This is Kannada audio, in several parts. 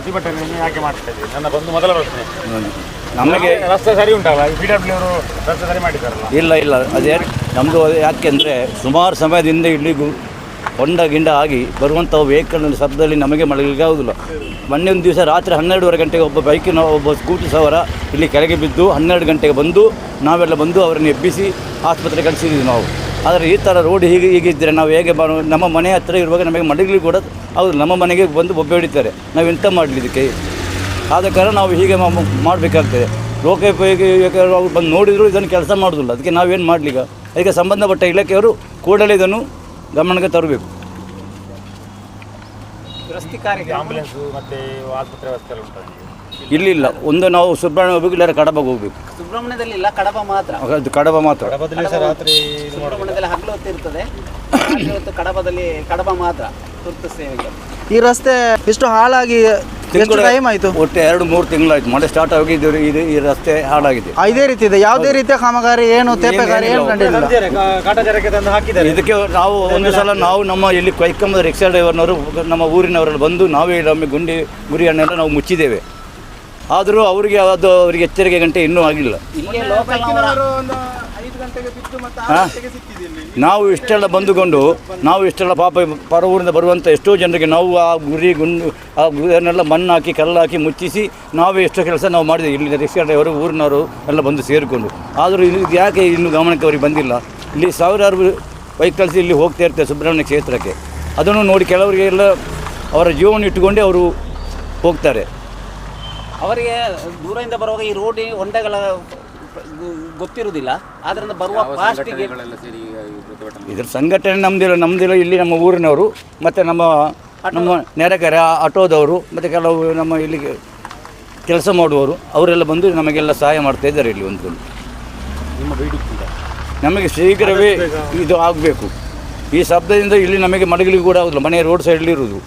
ಪ್ರತಿಭಟನೆ ಯಾಕೆ ಮಾಡ್ತಾ ಇದ್ದೀವಿ ನನ್ನ ಬಂದು ಮೊದಲ ಪ್ರಶ್ನೆ. ನಮಗೆ ರಸ್ತೆ ಸರಿ ಉಂಟಲ್ಲ? ಪಿ ಡಬ್ಲ್ಯೂ ಅವರು ರಸ್ತೆ ಸರಿ ಮಾಡಿದ್ದಾರಲ್ಲ? ಇಲ್ಲ ಇಲ್ಲ. ಅದೇ ನಮ್ಮದು ಯಾಕೆಂದರೆ ಸುಮಾರು ಸಮಯದಿಂದ ಇಲ್ಲಿಗೂ ಹೊಂಡ ಗಿಂಡ ಆಗಿ ಬರುವಂಥ ವೆಹಿಕಲ್ ಶಬ್ದದಲ್ಲಿ ನಮಗೆ ಮಲಗಲಿಕ್ಕೆ ಆಗುದಿಲ್ಲ. ಮೊನ್ನೆ ಒಂದು ದಿವಸ ರಾತ್ರಿ ಹನ್ನೆರಡುವರೆ ಗಂಟೆಗೆ ಒಬ್ಬ ಬೈಕಿನ ಒಬ್ಬ ಸ್ಕೂಟಿ ಸವಾರ ಇಲ್ಲಿ ಕೆಳಗೆ ಬಿದ್ದು ಹನ್ನೆರಡು ಗಂಟೆಗೆ ಬಂದು ನಾವೆಲ್ಲ ಬಂದು ಅವರನ್ನು ಎಬ್ಬಿಸಿ ಆಸ್ಪತ್ರೆಗೆ ಕಳಿಸಿದ್ದೀವಿ ನಾವು. ಆದರೆ ಈ ಥರ ರೋಡ್ ಹೀಗೆ ಹೀಗಿದ್ದರೆ ನಾವು ಹೇಗೆ ನಮ್ಮ ಮನೆ ಹತ್ತಿರ ಇರುವಾಗ ನಮಗೆ ಮಡಗಲಿಕ್ಕೆ ಕೂಡ ಹೌದು, ನಮ್ಮ ಮನೆಗೆ ಬಂದು ಬೊಬ್ಬೆ ಹಿಡಿತಾರೆ ನಾವು ಎಂತ ಮಾಡಲಿ ಇದಕ್ಕೆ. ಆದ ಕಾರಣ ನಾವು ಹೀಗೆ ಮಾಡಬೇಕಾಗ್ತದೆ. ಲೋಕೋಪಯೋಗಿ ಅವ್ರು ಬಂದು ನೋಡಿದರೂ ಇದನ್ನು ಕೆಲಸ ಮಾಡೋದಿಲ್ಲ. ಅದಕ್ಕೆ ನಾವೇನು ಮಾಡಲಿಕ್ಕ ಅದಕ್ಕೆ ಸಂಬಂಧಪಟ್ಟ ಇಲಾಖೆಯವರು ಕೂಡಲೇ ಇದನ್ನು ಗಮನಕ್ಕೆ ತರಬೇಕು. ರಸ್ತೆ ಕಾರ್ಯ ಆಂಬುಲೆನ್ಸ್ ಮತ್ತೆ ಆಸ್ಪತ್ರೆ ವ್ಯವಸ್ಥೆ ಎಲ್ಲ ಉಂಟು ಇಲ್ಲಿ ಇಲ್ಲ ಒಂದು ನಾವು ಸುಬ್ರಹ್ಮಣ್ಯ ಹೋಗ್ಬೇಕು ಇಲ್ಲ ಕಡಬಗೆ ಹೋಗ್ಬೇಕು. ಸುಬ್ರಹ್ಮಣ್ಯದಲ್ಲಿ ಇಲ್ಲ ಕಡಬ ಮಾತ್ರ. ಅದು ಕಡಬ ಮಾತ್ರ. ರಾತ್ರಿ ಸುಬ್ರಹ್ಮಣ್ಯದಲ್ಲಿ ಹಗಲು ಹೊತ್ತು ಇರ್ತದೆ ಹೊತ್ತು ಕಡಬದಲ್ಲಿ ಕಡಬ ಮಾತ್ರ ತುರ್ತು ಸೇವೆಗೆ. ಈ ರಸ್ತೆ ಇಷ್ಟು ಹಾಳಾಗಿ ಎಷ್ಟು ಟೈಮ್ ಆಯ್ತು? ಒಟ್ಟು ಎರಡು ಮೂರು ತಿಂಗಳಾಯ್ತು. ಮಳೆ ಸ್ಟಾರ್ಟ್ ಆಗಿದ್ದು ಇದು ಈ ರಸ್ತೆ ಹಾಳಾಗಿದೆ. ಆ, ಇದೇ ರೀತಿ ಇದೆ. ಯಾವುದೇ ರೀತಿಯ ಕಾಮಗಾರಿ ಏನು ತೇಪೆಗಾರಿ ಏನು ಇದಕ್ಕೆ ನಾವು ಒಂದು ಸಲ ನಾವು ನಮ್ಮ ಇಲ್ಲಿ ಕೈಕಂಬದ ರಿಕ್ಷಾ ಡ್ರೈವರ್ನವರು ನಮ್ಮ ಊರಿನವರೆಲ್ಲ ಬಂದು ನಾವೇ ನಮ್ಮ ಗುಂಡಿ ಗುರಿಯನ್ನೆಲ್ಲ ನಾವು ಮುಚ್ಚಿದ್ದೇವೆ. ಆದರೂ ಅವರಿಗೆ ಅದು ಅವರಿಗೆ ಎಚ್ಚರಿಕೆ ಗಂಟೆ ಇನ್ನೂ ಆಗಿಲ್ಲ. ಹಾ? ನಾವು ಇಷ್ಟೆಲ್ಲ ಬಂದುಕೊಂಡು ನಾವು ಇಷ್ಟೆಲ್ಲ ಪಾಪ ಪರ ಊರಿಂದ ಬರುವಂಥ ಎಷ್ಟೋ ಜನರಿಗೆ ನಾವು ಆ ಗುರಿ ಗುಂಡು ಆ ಗುರಿಯನ್ನೆಲ್ಲ ಮಣ್ಣು ಹಾಕಿ ಕಲ್ಲು ಹಾಕಿ ಮುಚ್ಚಿಸಿ ನಾವೇ ಎಷ್ಟೋ ಕೆಲಸ ನಾವು ಮಾಡಿದ್ವಿ ಇಲ್ಲಿ ರಿಕ್ಷಾ ಡ್ರೈವರು ಊರಿನವರು ಎಲ್ಲ ಬಂದು ಸೇರಿಕೊಂಡು. ಆದರೂ ಇಲ್ಲಿ ಯಾಕೆ ಇನ್ನೂ ಗಮನಕ್ಕೆ ಅವರಿಗೆ ಬಂದಿಲ್ಲ? ಇಲ್ಲಿ ಸಾವಿರಾರು ವೆಹಿಕಲ್ಸ್ ಇಲ್ಲಿ ಹೋಗ್ತಾ ಇರ್ತಾರೆ ಸುಬ್ರಹ್ಮಣ್ಯ ಕ್ಷೇತ್ರಕ್ಕೆ. ಅದನ್ನು ನೋಡಿ ಕೆಲವರಿಗೆ ಎಲ್ಲ ಅವರ ಜೀವನ ಇಟ್ಟುಕೊಂಡೇ ಅವರು ಹೋಗ್ತಾರೆ. ಅವರಿಗೆ ದೂರದಿಂದ ಬರುವಾಗ ಈ ರೋಡಿ ಹೊಂಡಗಳ ಗೊತ್ತಿರುವುದಿಲ್ಲ. ಆದ್ರಿಂದ ಬರುವ ಇದ್ರ ಸಂಘಟನೆ ನಮ್ದಿಲ್ಲ ನಮ್ದಿಲ್ಲ ಇಲ್ಲಿ ನಮ್ಮ ಊರಿನವರು ಮತ್ತು ನಮ್ಮ ನಮ್ಮ ನೆರೆಕೆರೆ ಆಟೋದವರು ಮತ್ತು ಕೆಲವು ನಮ್ಮ ಇಲ್ಲಿಗೆ ಕೆಲಸ ಮಾಡುವವರು ಅವರೆಲ್ಲ ಬಂದು ನಮಗೆಲ್ಲ ಸಹಾಯ ಮಾಡ್ತಾ ಇದ್ದಾರೆ ಇಲ್ಲಿ ಒಂದು ನಿಮ್ಮ ಬೇಡಿಕೆ ನಮಗೆ ಶೀಘ್ರವೇ ಇದು ಆಗಬೇಕು. ಈ ಶಬ್ದದಿಂದ ಇಲ್ಲಿ ನಮಗೆ ಮಡಗಲಿಗೆ ಕೂಡ ಆಗೋದಿಲ್ಲ. ಮನೆ ರೋಡ್ ಸೈಡಲ್ಲಿರುವುದು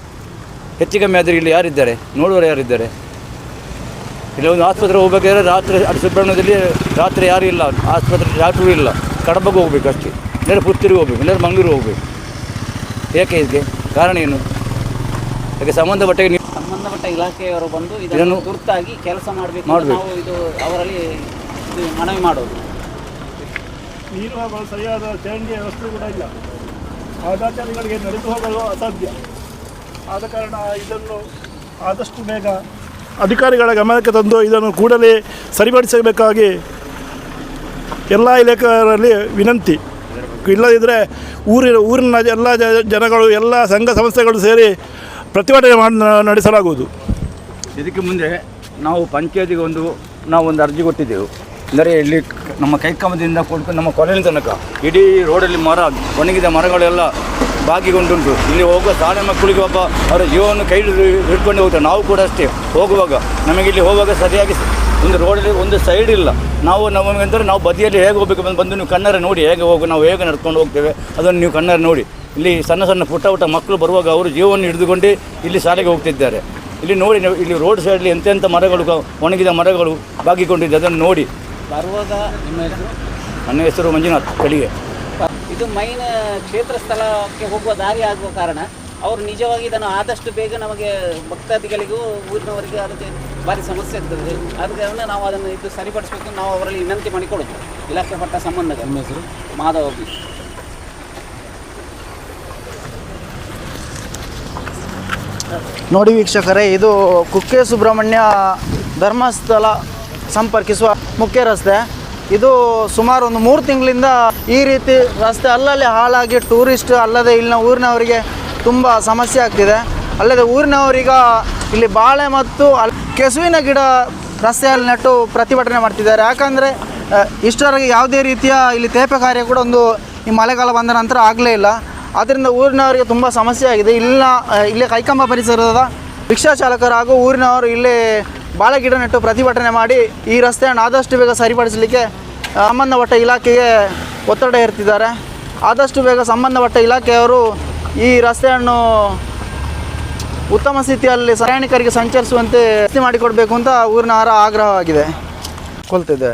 ಹೆಚ್ಚು ಕಮ್ಮಿ ಆದರೆ ಇಲ್ಲಿ ಯಾರಿದ್ದಾರೆ? ನೋಡುವರು ಯಾರಿದ್ದಾರೆ? ಇಲ್ಲಿ ಒಂದು ಆಸ್ಪತ್ರೆ ಹೋಗ್ಬೇಕಾದ್ರೆ ರಾತ್ರಿ ಅದು ಸುಬ್ರಹ್ಮಣ್ಯದಲ್ಲಿ ರಾತ್ರಿ ಯಾರೂ ಇಲ್ಲ. ಆಸ್ಪತ್ರೆ ಡಾಕ್ಟ್ರು ಇಲ್ಲ. ಕಡಬಗೆ ಹೋಗ್ಬೇಕು ಅಷ್ಟೇ. ಇಲ್ಲಾದ್ರೆ ಪುತ್ತೂರಿಗೆ ಹೋಗ್ಬೇಕು ಇಲ್ಲಾದ್ರೆ ಮಂಗಳೂರು ಹೋಗ್ಬೇಕು. ಏಕೆ ಇದಕ್ಕೆ? ಕಾರಣ ಏನು? ಅದಕ್ಕೆ ಸಂಬಂಧಪಟ್ಟ ನೀವು ಸಂಬಂಧಪಟ್ಟ ಇಲಾಖೆಯವರು ಬಂದು ಇದನ್ನು ತುರ್ತಾಗಿ ಕೆಲಸ ಮಾಡಬೇಕು ಮಾಡಬೇಕು. ನಾವು ಇದು ಅವರಲ್ಲಿ ಇದು ಮನವಿ ಮಾಡೋದು. ನೀರು ಹೋಗಲು ಸರಿಯಾದ ಚರಂಡಿಯ ವ್ಯವಸ್ಥೆ ಕೂಡ ಇಲ್ಲ. ಪಾದಾಚಾರಿಗಳಿಗೆ ನಡೆದು ಹೋಗಲು ಅಸಾಧ್ಯ. ಆದ ಕಾರಣ ಇದನ್ನು ಆದಷ್ಟು ಬೇಗ ಅಧಿಕಾರಿಗಳ ಗಮನಕ್ಕೆ ತಂದು ಇದನ್ನು ಕೂಡಲೇ ಸರಿಪಡಿಸಬೇಕಾಗಿ ಎಲ್ಲ ಇಲಾಖೆಗಳಲ್ಲಿ ವಿನಂತಿ. ಇಲ್ಲದಿದ್ದರೆ ಊರಿನ ಊರಿನ ಎಲ್ಲ ಜನಗಳು, ಎಲ್ಲ ಸಂಘ ಸಂಸ್ಥೆಗಳು ಸೇರಿ ಪ್ರತಿಭಟನೆ ಮಾಡಿ, ನಡೆಸಲಾಗುವುದು. ಇದಕ್ಕೆ ಮುಂದೆ ನಾವು ಪಂಚಾಯತಿಗೆ ಒಂದು, ನಾವು ಒಂದು ಅರ್ಜಿ ಕೊಟ್ಟಿದ್ದೆವು. ಅಂದರೆ ಇಲ್ಲಿ ನಮ್ಮ ಕೈಕಮದಿಂದ ಕೊಡ್ಕೊಂಡು ನಮ್ಮ ಕೊನೆಯ ತನಕ ಇಡೀ ರೋಡಲ್ಲಿ ಮರ, ಒಣಗಿದ ಮರಗಳೆಲ್ಲ ಬಾಗಿಗೊಂಡುಂಟು ಇಲ್ಲಿ ಹೋಗುವ ಸಾಲ ಮಕ್ಕಳಿಗೆ ಒಬ್ಬ ಅವರ ಜೀವವನ್ನು ಕೈ ಹಿಡ್ಕೊಂಡು ಹೋಗ್ತಾರೆ ನಾವು ಕೂಡ ಅಷ್ಟೇ. ಹೋಗುವಾಗ ನಮಗೆ ಇಲ್ಲಿ ಹೋಗುವಾಗ ಸರಿಯಾಗಿ ಒಂದು ರೋಡಲ್ಲಿ ಒಂದು ಸೈಡ್ ಇಲ್ಲ. ನಾವು ನಮಗಂದ್ರೆ ನಾವು ಬದಿಯಲ್ಲಿ ಹೇಗೆ ಹೋಗಬೇಕು ಬಂದು ಬಂದು ನೀವು ಕಣ್ಣಾರೆ ನೋಡಿ ಹೇಗೆ ಹೋಗು ನಾವು ಹೇಗೆ ನಡ್ಕೊಂಡು ಹೋಗ್ತೇವೆ ಅದನ್ನು ನೀವು ಕಣ್ಣಾರೆ ನೋಡಿ. ಇಲ್ಲಿ ಸಣ್ಣ ಸಣ್ಣ ಪುಟ್ಟ ಪುಟ್ಟ ಮಕ್ಕಳು ಬರುವಾಗ ಅವರು ಜೀವವನ್ನು ಹಿಡಿದುಕೊಂಡು ಇಲ್ಲಿ ಶಾಲೆಗೆ ಹೋಗ್ತಿದ್ದಾರೆ. ಇಲ್ಲಿ ನೋಡಿ ಇಲ್ಲಿ ರೋಡ್ ಸೈಡಲ್ಲಿ ಎಂತೆಂಥ ಮರಗಳು ಒಣಗಿದ ಮರಗಳು ಬಾಗಿಕೊಂಡಿದೆ. ಅದನ್ನು ನೋಡಿ. ಬರುವಾಗ ನಿಮ್ಮ ಹೆಸರು? ನನ್ನ ಹೆಸರು ಮಂಜುನಾಥ್. ಕಳಿಗೆ. ಇದು ಮೈನ್ ಕ್ಷೇತ್ರ ಸ್ಥಳಕ್ಕೆ ಹೋಗುವ ದಾರಿ ಆಗುವ ಕಾರಣ ಅವರು ನಿಜವಾಗಿ ಇದನ್ನು ಆದಷ್ಟು ಬೇಗ ನಮಗೆ ಭಕ್ತಾದಿಗಳಿಗೂ ಊರಿನವರಿಗೆ ಅದಕ್ಕೆ ಭಾರಿ ಸಮಸ್ಯೆ ಇರ್ತದೆ ಆದ ಕಾರಣ ನಾವು ಅದನ್ನು ಇದು ಸರಿಪಡಿಸಬೇಕು ನಾವು ಅವರಲ್ಲಿ ವಿನಂತಿ ಮಾಡಿಕೊಡೋದು ಇಲಾಖೆ ಪಟ್ಟ ಸಂಬಂಧ ಹೆಸರು? ಮಾಧವ ಬಿ ನೋಡಿ ವೀಕ್ಷಕರೇ ಇದು ಕುಕ್ಕೆ ಸುಬ್ರಹ್ಮಣ್ಯ ಧರ್ಮಸ್ಥಳ ಸಂಪರ್ಕಿಸುವ ಮುಖ್ಯ ರಸ್ತೆ. ಇದು ಸುಮಾರು ಒಂದು ಮೂರು ತಿಂಗಳಿಂದ ಈ ರೀತಿ ರಸ್ತೆ ಅಲ್ಲಲ್ಲಿ ಹಾಳಾಗಿ ಟೂರಿಸ್ಟ್ ಅಲ್ಲದೆ ಇಲ್ಲಿನ ಊರಿನವರಿಗೆ ತುಂಬ ಸಮಸ್ಯೆ ಆಗ್ತಿದೆ. ಅಲ್ಲದೆ ಊರಿನವರೀಗ ಇಲ್ಲಿ ಬಾಳೆ ಮತ್ತು ಕೆಸುವಿನ ಗಿಡ ರಸ್ತೆಯಲ್ಲಿ ನೆಟ್ಟು ಪ್ರತಿಭಟನೆ ಮಾಡ್ತಿದ್ದಾರೆ. ಯಾಕಂದರೆ ಇಷ್ಟರವರೆಗೆ ಯಾವುದೇ ರೀತಿಯ ಇಲ್ಲಿ ತೇಪೆ ಕಾರ್ಯ ಕೂಡ ಒಂದು ಈ ಮಳೆಗಾಲ ಬಂದ ನಂತರ ಆಗಲೇ ಇಲ್ಲ. ಆದ್ದರಿಂದ ಊರಿನವರಿಗೆ ತುಂಬ ಸಮಸ್ಯೆ ಆಗಿದೆ. ಇಲ್ಲಿ ಇಲ್ಲೇ ಕೈಕಂಬ ಪರಿಸರದ ರಿಕ್ಷಾ ಚಾಲಕರು ಹಾಗೂ ಊರಿನವರು ಇಲ್ಲಿ ಬಾಳೆ ಗಿಡ ನೆಟ್ಟು ಪ್ರತಿಭಟನೆ ಮಾಡಿ ಈ ರಸ್ತೆಯನ್ನು ಆದಷ್ಟು ಬೇಗ ಸರಿಪಡಿಸಲಿಕ್ಕೆ ಸಂಬಂಧಪಟ್ಟ ಇಲಾಖೆಗೆ ಒತ್ತಡ ಇರ್ತಿದ್ದಾರೆ ಆದಷ್ಟು ಬೇಗ ಸಂಬಂಧಪಟ್ಟ ಇಲಾಖೆಯವರು ಈ ರಸ್ತೆಯನ್ನು ಉತ್ತಮ ಸ್ಥಿತಿಯಲ್ಲಿ ಪ್ರಯಾಣಿಕರಿಗೆ ಸಂಚರಿಸುವಂತೆ ಮಾಡಿಕೊಡಬೇಕು ಅಂತ ಊರಿನವರ ಆಗ್ರಹವಾಗಿದೆ. ಕೊಲ್ತಿದೆ